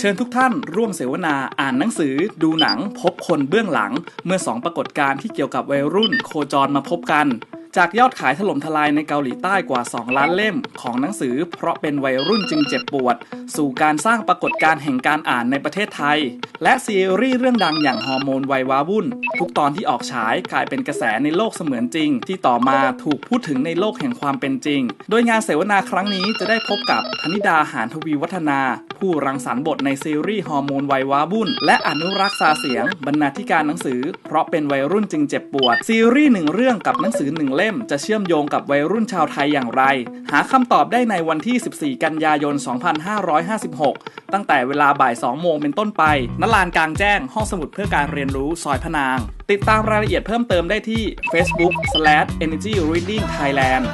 เชิญทุกท่านร่วมเสวนาอ่านหนังสือ ดูหนังพบคนเบื้องหลัง เมื่อสองปรากฏการณ์ที่เกี่ยวกับวัยรุ่นโคจรมาพบกัน จากยอดขายถล่มทลายในเกาหลีใต้กว่า 2 ล้านเล่มของหนังสือ เพราะเป็นวัยรุ่นจึงเจ็บปวด สู่การสร้างปรากฏการณ์แห่งการอ่านในประเทศไทย และซีรีส์เรื่องดังอย่างฮอร์โมนวัยวาวุ่น ทุกตอนที่ออกฉายกลายเป็นกระแสในโลกเสมือนจริง ที่ต่อมาถูกพูดถึงในโลกแห่งความเป็นจริง โดยงานเสวนาครั้งนี้จะได้พบกับธนิดาหานทวีวัฒนาผู้รังสรรค์บทในซีรีส์ฮอร์โมนวัยว้าวุ่น และอนุรักษ์ซาเสียง บรรณาธิการหนังสือ เพราะเป็นวัยรุ่นจึงเจ็บปวด ซีรีส์หนึ่งเรื่องกับหนังสือหนึ่งเล่ม จะเชื่อมโยงกับวัยรุ่นชาวไทยอย่างไร หาคำตอบได้ในวันที่ 14 กันยายน 2556 ตั้งแต่เวลาบ่าย 2 โมงเป็นต้นไปณลานกลางแจ้ง ห้องสมุดเพื่อการเรียนรู้ซอยพนาง ติดตามรายละเอียดเพิ่มเติมได้ที่ Facebook/Energy Reading Thailand